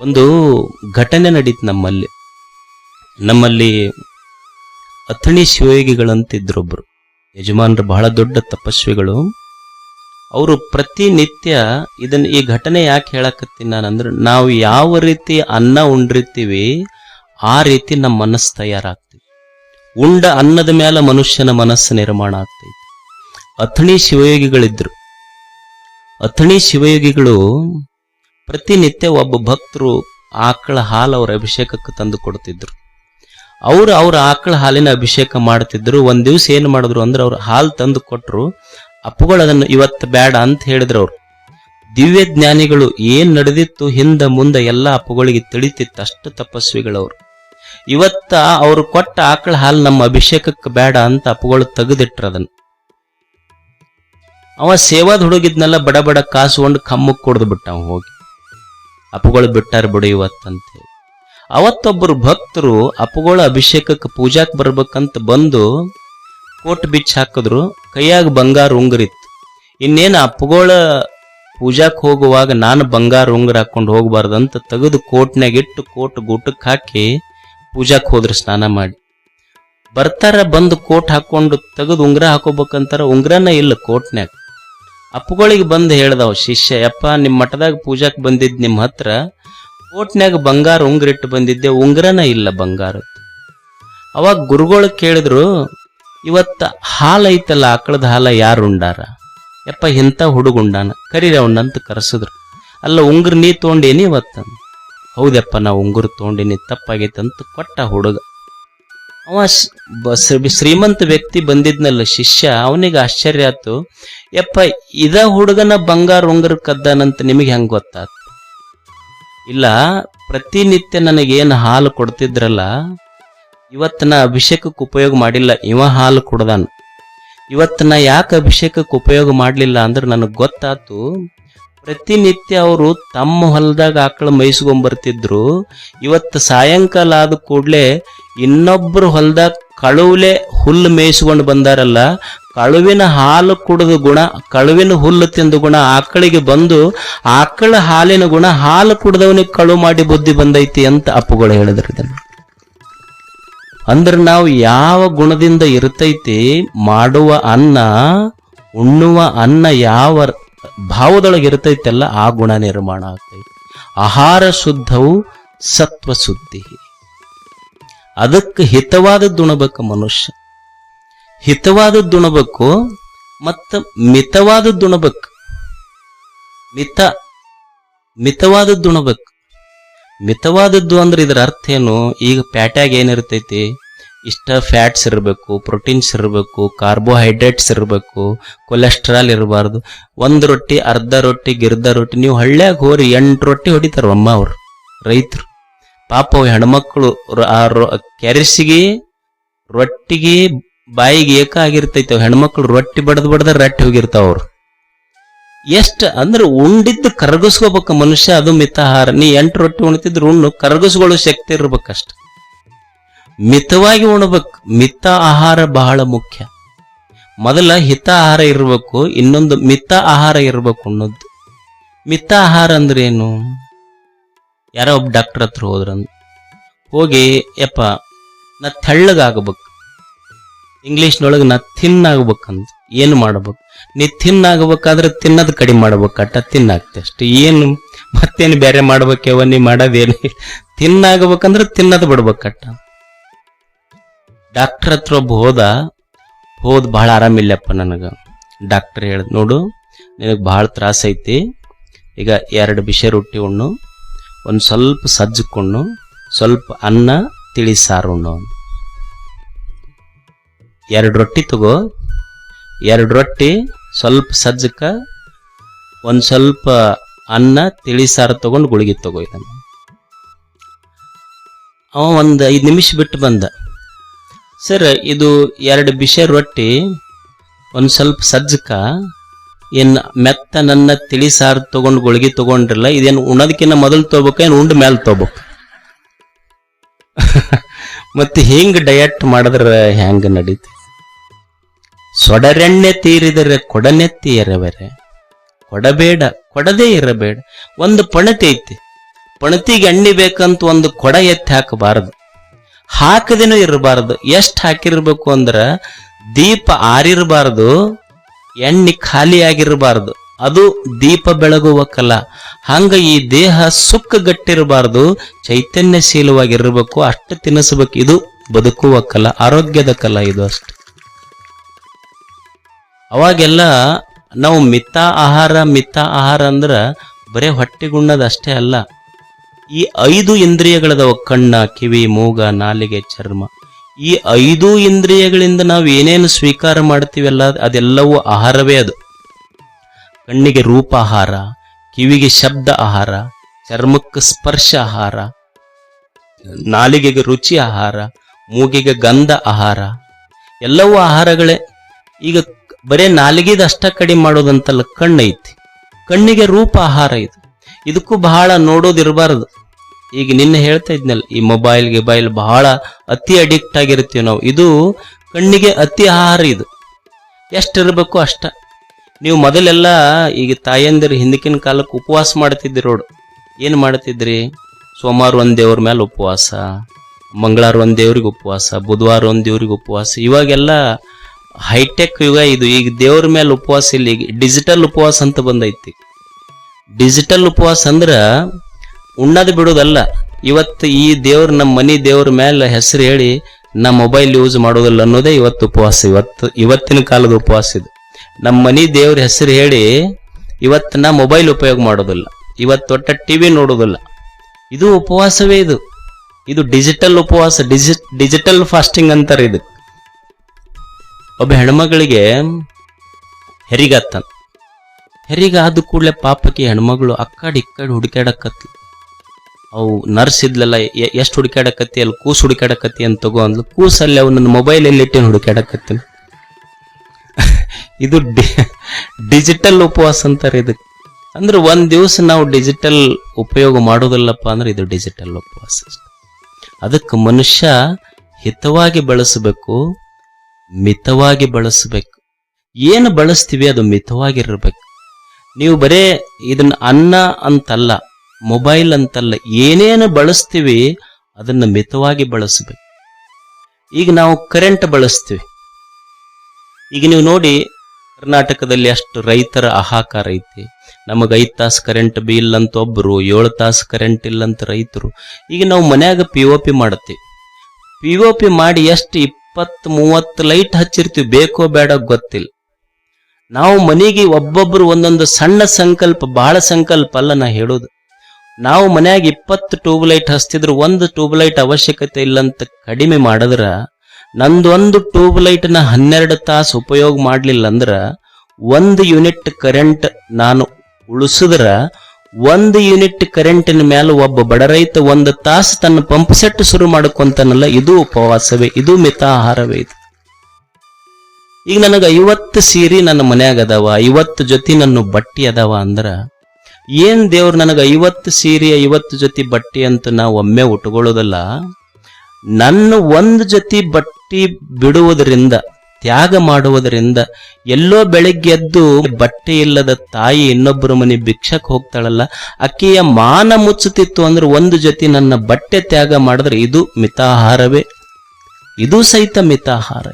ಒಂದು ಘಟನೆ ನಡೀತು ನಮ್ಮಲ್ಲಿ. ನಮ್ಮಲ್ಲಿ ಅಥಣಿ ಶಿವಯೋಗಿಗಳಂತಿದ್ರೊಬ್ರು. ಯಜಮಾನರು ಬಹಳ ದೊಡ್ಡ ತಪಸ್ವಿಗಳು. ಅವರು ಪ್ರತಿನಿತ್ಯ ಇದನ್ನ ಈ ಘಟನೆ ಯಾಕೆ ಹೇಳಕತ್ತೀನಿ ನಾನಂದ್ರೆ, ನಾವು ಯಾವ ರೀತಿ ಅನ್ನ ಉಂಡಿರ್ತೀವಿ, ಆ ರೀತಿ ನಮ್ಮ ಮನಸ್ಸು ತಯಾರಾಗ್ತೈತಿ. ಉಂಡ ಅನ್ನದ ಮೇಲೆ ಮನುಷ್ಯನ ಮನಸ್ಸು ನಿರ್ಮಾಣ ಆಗ್ತೈತಿ. ಅಥಣಿ ಶಿವಯೋಗಿಗಳಿದ್ರು. ಅಥಣಿ ಶಿವಯೋಗಿಗಳು ಪ್ರತಿನಿತ್ಯ ಒಬ್ಬ ಭಕ್ತರು ಆಕಳ ಹಾಲು ಅವರ ಅಭಿಷೇಕಕ್ಕೆ ತಂದು ಕೊಡ್ತಿದ್ರು. ಅವರು ಅವರ ಆಕಳ ಹಾಲಿನ ಅಭಿಷೇಕ ಮಾಡ್ತಿದ್ರು. ಒಂದ್ ದಿವ್ಸ ಏನ್ ಮಾಡಿದ್ರು ಅಂದ್ರೆ ಅವ್ರು ಹಾಲು ತಂದು ಕೊಟ್ರು. ಅಪ್ಪುಗಳು ಅದನ್ನು ಇವತ್ತು ಬೇಡ ಅಂತ ಹೇಳಿದ್ರು ಅವ್ರು. ದಿವ್ಯ ಜ್ಞಾನಿಗಳು ಏನ್ ನಡೆದಿತ್ತು ಹಿಂದ ಮುಂದೆ ಎಲ್ಲ ಅಪ್ಪುಗಳಿಗೆ ತಿಳಿತಿತ್ತು. ಅಷ್ಟು ತಪಸ್ವಿಗಳವ್ರು ಇವತ್ತ ಅವರು ಕೊಟ್ಟ ಆಕಳ ಹಾಲು ನಮ್ಮ ಅಭಿಷೇಕಕ್ಕೆ ಬೇಡ ಅಂತ ಅಪ್ಪುಗಳು ತೆಗೆದಿಟ್ರು ಅದನ್ನ. ಅವ ಸೇವಾದ ಹುಡುಗಿದ್ನೆಲ್ಲ ಬಡ ಬಡ ಒಂದು ಕಮ್ಮಕ್ ಕೊಡ್ದು ಬಿಟ್ಟ ಹೋಗಿ. ಅಪ್ಪಗಳು ಬಿಟ್ಟಾರ ಬಿಡು ಇವತ್ತಂತ ಹೇಳಿ ಅವತ್ತೊಬ್ಬರು ಭಕ್ತರು ಅಪ್ಪುಗಳ ಅಭಿಷೇಕಕ್ಕೆ ಪೂಜಾಕ್ ಬರ್ಬೇಕಂತ ಬಂದು ಕೋಟ್ ಬಿಚ್ಚ ಹಾಕಿದ್ರು, ಕೈಯಾಗ ಬಂಗಾರ ಉಂಗ್ರಿತ್ತು. ಇನ್ನೇನು ಅಪ್ಪುಗಳ ಪೂಜಾಕ್ ಹೋಗುವಾಗ ನಾನು ಬಂಗಾರ ಉಂಗುರ ಹಾಕೊಂಡು ಹೋಗ್ಬಾರ್ದಂತ ತೆಗೆದು ಕೋಟ್ನಾಗ ಇಟ್ಟು ಕೋಟ್ ಗೂಟಕ್ಕೆ ಹಾಕಿ ಪೂಜಾಕ್ ಹೋದ್ರು ಸ್ನಾನ ಮಾಡಿ. ಬರ್ತಾರ ಬಂದು ಕೋಟ್ ಹಾಕೊಂಡು ತೆಗೆದು ಉಂಗುರ ಹಾಕೋಬೇಕಂತಾರ ಉಂಗ್ರನ ಇಲ್ಲ ಕೋಟ್ನ್ಯಾಗ. ಅಪ್ಪಗಳಿಗೆ ಬಂದು ಹೇಳ್ದವ, ಶಿಷ್ಯ, ಯಪ್ಪ ನಿಮ್ಮ ಮಠದಾಗ ಪೂಜಾಕ್ ಬಂದಿದ್ ನಿಮ್ಮ ಹತ್ರ, ಕೋಟ್ನ್ಯಾಗ ಬಂಗಾರ ಉಂಗುರ ಇಟ್ಟು ಬಂದಿದ್ದೆ, ಉಂಗ್ರನ ಇಲ್ಲ ಬಂಗಾರ. ಅವಾಗ ಗುರುಗಳು ಕೇಳಿದ್ರು, ಇವತ್ತ ಹಾಲೈತಲ್ಲ ಆಕಳದ ಹಾಲ ಯಾರು ಉಂಡಾರ? ಯಪ್ಪ, ಇಂಥ ಹುಡುಗ ಉಂಡಾನ ಕರೀರಿ ಅವನಂತ ಕರೆಸಿದ್ರು. ಅಲ್ಲ, ಉಂಗ್ರ ನೀ ತೊಗೊಂಡೇನಿ ಇವತ್ತ ಹೌದಪ್ಪ ನಾ ಉಂಗುರ ತೊಗೊಂಡೇನಿ ತಪ್ಪಾಗೈತೆ ಅಂತ ಕೊಟ್ಟ ಹುಡುಗ. ಅವ ಶ್ರೀಮಂತ ವ್ಯಕ್ತಿ ಬಂದಿದ್ನಲ್ಲ ಶಿಷ್ಯ, ಅವನಿಗೆ ಆಶ್ಚರ್ಯ ಆಯ್ತು. ಯಪ್ಪ, ಇದ ಹುಡುಗನ ಬಂಗಾರ ಉಂಗರ್ ಕದ್ದಾನಂತ ನಿಮಗೆ ಹೆಂಗ್ ಗೊತ್ತಾತ್? ಇಲ್ಲ, ಪ್ರತಿನಿತ್ಯ ನನಗೇನು ಹಾಲು ಕೊಡ್ತಿದ್ರಲ್ಲ, ಇವತ್ತು ನಾ ಅಭಿಷೇಕಕ್ಕೆ ಉಪಯೋಗ ಮಾಡಿಲ್ಲ, ಇವ ಹಾಲು ಕುಡ್ದಾನ. ಇವತ್ತು ನಾ ಯಾಕೆ ಅಭಿಷೇಕಕ್ಕೆ ಉಪಯೋಗ ಮಾಡಲಿಲ್ಲ ಅಂದ್ರೆ ನನಗೆ ಗೊತ್ತಾತು. ಪ್ರತಿನಿತ್ಯ ಅವರು ತಮ್ಮ ಹೊಲದಾಗ ಆಕಳ ಮೇಯಿಸ್ಕೊಂಬರ್ತಿದ್ರು ಇವತ್ತು ಸಾಯಂಕಾಲ ಆದ ಕೂಡಲೇ ಇನ್ನೊಬ್ಬರು ಹೊಲದಾಗ ಕಳುವಲೆ ಹುಲ್ಲು ಮೇಯಿಸ್ಕೊಂಡು ಬಂದಾರಲ್ಲ, ಕಳುವಿನ ಹಾಲು ಕುಡಿದ ಗುಣ, ಕಳುವಿನ ಹುಲ್ಲು ತಿಂದ ಗುಣ ಆಕಳಿಗೆ ಬಂದು ಆಕಳ ಹಾಲಿನ ಗುಣ ಹಾಲು ಕುಡ್ದವನಿಗೆ ಕಳು ಮಾಡಿ ಬುದ್ಧಿ ಬಂದೈತಿ ಅಂತ ಅಪ್ಪುಗಳು ಹೇಳಿದ್ರು ಇದನ್ನು. ಅಂದ್ರೆ ನಾವು ಯಾವ ಗುಣದಿಂದ ಇರ್ತೈತಿ, ಮಾಡುವ ಅನ್ನ, ಉಣ್ಣುವ ಅನ್ನ ಯಾವ ಭಾವದೊಳಗೆ ಇರ್ತೈತೆಲ್ಲ ಆ ಗುಣ ನಿರ್ಮಾಣ ಆಗ್ತೈತಿ. ಆಹಾರ ಶುದ್ಧವು ಸತ್ವ ಶುದ್ಧಿ ಅದಕ್ಕೆ ಹಿತವಾದದ್ದು ಉಣಬೇಕು ಮನುಷ್ಯ. ಹಿತವಾದದ್ದು ಉಣಬೇಕು ಮತ್ತು ಮಿತವಾದದ್ದು ಉಣಬೇಕು. ಮಿತ, ಮಿತವಾದದ್ದು ಉಣಬೇಕು. ಮಿತವಾದದ್ದು ಅಂದ್ರೆ ಇದರ ಅರ್ಥ ಏನು? ಈಗ ಪ್ಯಾಟ್ಯಾಗ ಏನಿರ್ತೈತಿ? ಇಷ್ಟ ಫ್ಯಾಟ್ಸ್ ಇರಬೇಕು, ಪ್ರೋಟೀನ್ಸ್ ಇರಬೇಕು, ಕಾರ್ಬೋಹೈಡ್ರೇಟ್ಸ್ ಇರಬೇಕು, ಕೊಲೆಸ್ಟ್ರಾಲ್ ಇರಬಾರ್ದು. ಒಂದು ರೊಟ್ಟಿ, ಅರ್ಧ ರೊಟ್ಟಿ, ಗಿರ್ಧ ರೊಟ್ಟಿ, ನೀವು ಹಳ್ಳ್ಯಾಗ ಹೋರಿ ಎಂಟು ರೊಟ್ಟಿ ಹೊಡಿತಾರ ಅಮ್ಮ ಅವ್ರು ರೈತರು. ಪಾಪ ಹೆಣ್ಮಕ್ಳು ಆ ಕೆರಸಿಗೆ, ರೊಟ್ಟಿಗೆ ಬಾಯಿಗೆ ಏಕ ಆಗಿರ್ತೈತೆ ಹೆಣ್ಮಕ್ಳು ರೊಟ್ಟಿ ಬಡದ್ ಬಡದ ರಟ್ಟಿ ಹೋಗಿರ್ತಾವ ಅವ್ರು. ಎಷ್ಟ ಅಂದ್ರೆ ಉಂಡಿದ್ದು ಕರಗಿಸ್ಕೋಬೇಕ ಮನುಷ್ಯ, ಅದು ಮಿತಾಹಾರ. ನೀ ಎಂಟು ರೊಟ್ಟಿ ಉಣ್ತಿದ್ರು ಉಣ್ಣು, ಕರಗಿಸ್ಕೊಳ್ಳೋ ಶಕ್ತಿ ಇರ್ಬೇಕಷ್ಟ. ಮಿತವಾಗಿ ಉಣಬೇಕು. ಮಿತ ಆಹಾರ ಬಹಳ ಮುಖ್ಯ. ಮೊದಲ ಹಿತ ಆಹಾರ ಇರಬೇಕು, ಇನ್ನೊಂದು ಮಿತ ಆಹಾರ ಇರಬೇಕು ಅನ್ನೋದು. ಮಿತ ಆಹಾರ ಅಂದ್ರೆ ಏನು? ಯಾರೋ ಒಬ್ಬ ಡಾಕ್ಟರ್ ಹತ್ರ ಹೋದ್ರಂದ್ ಹೋಗಿ, ಯಪ್ಪ, ನಾ ತೆಳ್ಳಗಾಗಬೇಕು. ಇಂಗ್ಲೀಷ್ನೊಳಗೆ ನಾ ಥಿನ್ ಆಗ್ಬೇಕಂತ ಏನು ಮಾಡ್ಬೇಕು? ನೀ ಥಿನ್ ಆಗ್ಬೇಕಾದ್ರೆ ತಿನ್ನೋದು ಕಡಿಮೆ ಮಾಡ್ಬೇಕಟ್ಟ ತಿನ್ನಾಗ್ತೆ ಅಷ್ಟು. ಏನು, ಮತ್ತೇನು ಬೇರೆ ಮಾಡ್ಬೇಕೇವ ನೀ ಮಾಡೋದೇನು? ತಿನ್ನಾಗಬೇಕಂದ್ರೆ ತಿನ್ನೋದು ಬಿಡ್ಬೇಕಟ್ಟ ಡಾಕ್ಟರ್ ಹತ್ರ ಒಬ್ಬ ಹೋದ, ಹೋದ್ ಬಹಳ ಆರಾಮಿಲ್ಲಪ್ಪ ನನಗೆ. ಡಾಕ್ಟರ್ ಹೇಳ್ದ ನೋಡು, ನಿನಗೆ ಬಹಳ ತ್ರಾಸ ಐತಿ. ಈಗ ಎರಡು ಬಿಸಿ ರೊಟ್ಟಿ ಉಣ್ಣು, ಒಂದು ಸ್ವಲ್ಪ ಸಜ್ಜಕೊಂಡು ಸ್ವಲ್ಪ ಅನ್ನ, ತಿಳಿ ಸಾರು ಉಣ್ಣು. ಎರಡು ರೊಟ್ಟಿ ತಗೋ, ಎರಡು ರೊಟ್ಟಿ ಸ್ವಲ್ಪ ಸಜ್ಜಕ, ಒಂದು ಸ್ವಲ್ಪ ಅನ್ನ, ತಿಳಿ ಸಾರು ತಗೊಂಡು ಗುಳಿಗೆ ತಗೋ ಇದನ್ನ. ಅವ ಒಂದು ಐದು ನಿಮಿಷ ಬಿಟ್ಟು ಬಂದ. ಸರ್, ಇದು ಎರಡು ಬಿಸಿ ರೊಟ್ಟಿ, ಒಂದು ಸ್ವಲ್ಪ ಸಜ್ಜಕ, ಏನು ಮೆತ್ತ ನನ್ನ ತಿಳಿ ಸಾರು ತಗೊಂಡು ಗುಳಿಗೆ ತಗೊಂಡ್ರಲ್ಲ, ಇದೇನು ಉಣ್ಣೋದಕ್ಕಿಂತ ಮೊದಲು ತಗೋಬೇಕ ಏನು ಉಂಡ ಮೇಲೆ ತಗೋಬೇಕು ಮತ್ತು ಹಿಂಗೆ ಡಯಟ್ ಮಾಡಿದ್ರೆ ಹೆಂಗೆ ನಡೀತಿ? ಸೊಡರೆಣ್ಣೆ ತೀರಿದರೆ ಕೊಡನೆತ್ತಿ ಎರವರೆ ಕೊಡಬೇಡ, ಕೊಡದೇ ಇರಬೇಡ. ಒಂದು ಪಣತಿ ಐತಿ. ಪಣತಿಗೆ ಎಣ್ಣೆ ಬೇಕಂತ ಒಂದು ಕೊಡ ಎತ್ತಿ ಹಾಕಬಾರದು. ಹಾಕದೇನೂ ಇರಬಾರದು. ಎಷ್ಟು ಹಾಕಿರ್ಬೇಕು ಅಂದ್ರ ದೀಪ ಆರಿರಬಾರದು, ಎಣ್ಣೆ ಖಾಲಿ ಆಗಿರಬಾರದು ಅದು ದೀಪ ಬೆಳಗುವ ಕಲ. ಹಂಗ ಈ ದೇಹ ಸುಕ್ಕಗಟ್ಟಿರಬಾರದು, ಚೈತನ್ಯಶೀಲವಾಗಿರಬೇಕು, ಅಷ್ಟು ತಿನ್ನಿಸ್ಬೇಕು ಇದು ಬದುಕುವ ಕಲ, ಆರೋಗ್ಯದ ಕಲ ಇದು ಅಷ್ಟು. ಅವಾಗೆಲ್ಲ ನಾವು ಮಿತ ಆಹಾರ ಮಿತ ಆಹಾರ ಅಂದ್ರೆ ಬರೇ ಹೊಟ್ಟೆಗುಣ್ಣದ ಅಷ್ಟೇ ಅಲ್ಲ. ಈ ಐದು ಇಂದ್ರಿಯಗಳದ ಕಣ್ಣ, ಕಿವಿ, ಮೂಗ, ನಾಲಿಗೆ, ಚರ್ಮ. ಈ ಐದು ಇಂದ್ರಿಯಗಳಿಂದ ನಾವು ಏನೇನು ಸ್ವೀಕಾರ ಮಾಡ್ತೀವಲ್ಲ ಅದೆಲ್ಲವೂ ಆಹಾರವೇ ಅದು. ಕಣ್ಣಿಗೆ ರೂಪ ಆಹಾರ, ಕಿವಿಗೆ ಶಬ್ದ ಆಹಾರ, ಚರ್ಮಕ್ಕೆ ಸ್ಪರ್ಶ ಆಹಾರ, ನಾಲಿಗೆಗೆ ರುಚಿ ಆಹಾರ, ಮೂಗಿಗೆ ಗಂಧ ಆಹಾರ, ಎಲ್ಲವೂ ಆಹಾರಗಳೇ. ಈಗ ಬರೇ ನಾಲಿಗೆದ ಅಷ್ಟ ಕಡಿಮೆ ಮಾಡೋದಂತಲ್ಲ ಕಣ್ಣೈತಿ. ಕಣ್ಣಿಗೆ ರೂಪ ಆಹಾರ ಇದು. ಇದಕ್ಕೂ ಬಹಳ ನೋಡೋದಿರಬಾರದು. ಈಗ ನಿನ್ನೆ ಹೇಳ್ತಾ ಇದ್ನಲ್ಲ, ಈ ಮೊಬೈಲ್ ಗಿಬೈಲ್ ಬಹಳ ಅತಿ ಅಡಿಕ್ಟ್ ಆಗಿರ್ತೀವಿ ನಾವು. ಇದು ಕಣ್ಣಿಗೆ ಅತಿ ಆಹಾರ ಇದು. ಎಷ್ಟಿರಬೇಕು ಅಷ್ಟ. ನೀವು ಮೊದಲೆಲ್ಲ ಈಗ ತಾಯಂದಿರು ಹಿಂದಕ್ಕಿನ ಕಾಲಕ್ಕೆ ಉಪವಾಸ ಮಾಡ್ತಿದ್ರಿ ನೋಡು. ಏನು ಮಾಡ್ತಿದ್ರಿ? ಸೋಮವಾರ ಒಂದು ದೇವ್ರ ಮೇಲೆ ಉಪವಾಸ, ಮಂಗಳವಾರ ಒಂದು ದೇವ್ರಿಗೆ ಉಪವಾಸ, ಬುಧವಾರ ಒಂದು ದೇವ್ರಿಗೆ ಉಪವಾಸ. ಇವಾಗೆಲ್ಲ ಹೈಟೆಕ್ ಯುಗ ಇದು. ಈಗ ದೇವ್ರ ಮೇಲೆ ಉಪವಾಸ ಇಲ್ಲ. ಈಗ ಡಿಜಿಟಲ್ ಉಪವಾಸ ಅಂತ ಬಂದೈತಿ. ಡಿಜಿಟಲ್ ಉಪವಾಸ ಅಂದ್ರ ಉಣ್ಣದು ಬಿಡೋದಲ್ಲ. ಇವತ್ತು ಈ ದೇವ್ರ ನಮ್ಮ ಮನಿ ದೇವ್ರ ಮೇಲೆ ಹೆಸರು ಹೇಳಿ ನಾ ಮೊಬೈಲ್ ಯೂಸ್ ಮಾಡೋದಿಲ್ಲ ಅನ್ನೋದೇ ಇವತ್ತು ಉಪವಾಸ. ಇವತ್ತು, ಇವತ್ತಿನ ಕಾಲದ ಉಪವಾಸ ಇದು. ನಮ್ಮ ಮನಿ ದೇವ್ರ ಹೆಸರು ಹೇಳಿ ಇವತ್ತು ನಾ ಮೊಬೈಲ್ ಉಪಯೋಗ ಮಾಡೋದಿಲ್ಲ. ಇವತ್ತು ಒಟ್ಟ ಟಿವಿ ನೋಡೋದಿಲ್ಲ. ಇದು ಉಪವಾಸವೇ ಇದು. ಇದು ಡಿಜಿಟಲ್ ಉಪವಾಸ. ಡಿಜಿ, ಡಿಜಿಟಲ್ ಫಾಸ್ಟಿಂಗ್ ಅಂತಾರೆ ಇದು. ಒಬ್ಬ ಹೆಣ್ಮಗಳಿಗೆ ಹೆರಿಗತ್ತ ಹೆರಿಗಾದ ಕೂಡಲೇ ಪಾಪಕ್ಕೆ ಹೆಣ್ಮಗಳು ಅಕ್ಕಡಿ ಇಕ್ಕಡಿ ಹುಡುಕಾಡಕತ್ಲು ಅವು ನರ್ಸ್ ಇದ್ಲಲ್ಲ ಎಷ್ಟು ಹುಡುಕಾಡಕತ್ತಿ ಅಲ್ಲಿ ಕೂಸು ಹುಡುಕಾಡಕತ್ತಿ ಅಂತ ತಗೋ ಅಂದ್ಲು. ಕೂಸಲ್ಲಿ ಅವು ನನ್ನ ಮೊಬೈಲ್ ಇಟ್ಟಿನ ಹುಡುಕಾಡಕತ್ತೀನಿ ಇದು ಡಿಜಿಟಲ್ ಉಪವಾಸ ಅಂತಾರೆ ಇದಕ್ಕೆ ಅಂದ್ರೆ ಒಂದ್ ದಿವಸ ನಾವು ಡಿಜಿಟಲ್ ಉಪಯೋಗ ಮಾಡೋದಿಲ್ಲಪ್ಪ ಅಂದ್ರೆ ಇದು ಡಿಜಿಟಲ್ ಉಪವಾಸ ಅದಕ್ಕೆ ಮನುಷ್ಯ ಹಿತವಾಗಿ ಬಳಸಬೇಕು, ಮಿತವಾಗಿ ಬಳಸಬೇಕು. ಏನು ಬಳಸ್ತೀವಿ ಅದು ಮಿತವಾಗಿರ್ಬೇಕು. ನೀವು ಬರೇ ಇದನ್ನ ಅನ್ನ ಅಂತಲ್ಲ ಮೊಬೈಲ್ ಅಂತಲ್ಲ, ಏನೇನು ಬಳಸ್ತೀವಿ ಅದನ್ನು ಮಿತವಾಗಿ ಬಳಸಬೇಕು. ಈಗ ನಾವು ಕರೆಂಟ್ ಬಳಸ್ತೀವಿ. ಈಗ ನೀವು ನೋಡಿ, ಕರ್ನಾಟಕದಲ್ಲಿ ಅಷ್ಟು ರೈತರ ಹಾಹಾಕಾರ ಐತಿ. ನಮಗೆ ಐದು ತಾಸು ಕರೆಂಟ್ ಬಿಲ್ ಅಂತ ಒಬ್ಬರು ಏಳು ತಾಸು ಕರೆಂಟ್ ಇಲ್ಲ ಅಂತ ರೈತರು. ಈಗ ನಾವು ಮನ್ಯಾಗ ಪಿ ಒ ಪಿ ಮಾಡ್ತೀವಿ. ಪಿ ಒ ಪಿ ಮಾಡಿ ಎಷ್ಟು ಇಪ್ಪತ್ತು ಮೂವತ್ತು ಲೈಟ್ ಹಚ್ಚಿರ್ತೀವಿ, ಬೇಕೋ ಬೇಡ ಗೊತ್ತಿಲ್ಲ. ನಾವು ಮನೆಗೆ ಒಬ್ಬೊಬ್ರು ಒಂದೊಂದು ಸಣ್ಣ ಸಂಕಲ್ಪ ಬಹಳ ಸಂಕಲ್ಪ ಅಲ್ಲ ನಾ ಹೇಳೋದು. ನಾವು ಮನ್ಯಾಗ ಇಪ್ಪತ್ತು ಟ್ಯೂಬ್ ಲೈಟ್ ಹಚ್ತಿದ್ರು ಒಂದು ಟ್ಯೂಬ್ ಲೈಟ್ ಅವಶ್ಯಕತೆ ಇಲ್ಲಂತ ಕಡಿಮೆ ಮಾಡಿದ್ರ ನಂದೊಂದು ಟ್ಯೂಬ್ ಲೈಟ್ನ ಹನ್ನೆರಡು ತಾಸು ಉಪಯೋಗ ಮಾಡ್ಲಿಲ್ಲ ಅಂದ್ರ ಒಂದು ಯೂನಿಟ್ ಕರೆಂಟ್ ನಾನು ಉಳಿಸಿದ್ರ ಒಂದು ಯೂನಿಟ್ ಕರೆಂಟಿನ ಮೇಲೆ ಒಬ್ಬ ಬಡ ರೈತ ಒಂದು ತಾಸು ತನ್ನ ಪಂಪ್ ಸೆಟ್ ಶುರು ಮಾಡ್ಕೊಂತಾನಲ್ಲ, ಇದು ಉಪವಾಸವೇ, ಇದು ಮಿತಾಹಾರವೇ ಇದು. ಈಗ ನನಗೆ ಐವತ್ತು ಸೀರೆ ನನ್ನ ಮನ್ಯಾಗ ಅದಾವ, ಐವತ್ತು ಜೊತೆ ನನ್ನ ಬಟ್ಟಿ ಅದಾವ ಅಂದ್ರ ಏನ್ ದೇವ್ರು ನನಗೆ ಐವತ್ತು ಸೀರೆ, ಐವತ್ತು ಜೊತೆ ಬಟ್ಟೆ ಅಂತ ನಾವು ಒಮ್ಮೆ ಉಟ್ಕೊಳ್ಳೋದಲ್ಲ, ನನ್ನ ಒಂದು ಜೊತೆ ಬಟ್ಟಿ ಬಿಡುವುದರಿಂದ, ತ್ಯಾಗ ಮಾಡುವುದರಿಂದ, ಎಲ್ಲೋ ಬೆಳಗ್ಗೆ ಎದ್ದು ಬಟ್ಟೆ ಇಲ್ಲದ ತಾಯಿ ಇನ್ನೊಬ್ಬರ ಮನೆ ಭಿಕ್ಷಕ್ ಹೋಗ್ತಾಳಲ್ಲ, ಅಕ್ಕಿಯ ಮಾನ ಮುಚ್ಚುತ್ತಿತ್ತು ಅಂದ್ರೆ ಒಂದು ಜೊತೆ ನನ್ನ ಬಟ್ಟೆ ತ್ಯಾಗ ಮಾಡಿದ್ರೆ ಇದು ಮಿತಾಹಾರವೇ. ಇದು ಸಹಿತ ಮಿತಾಹಾರ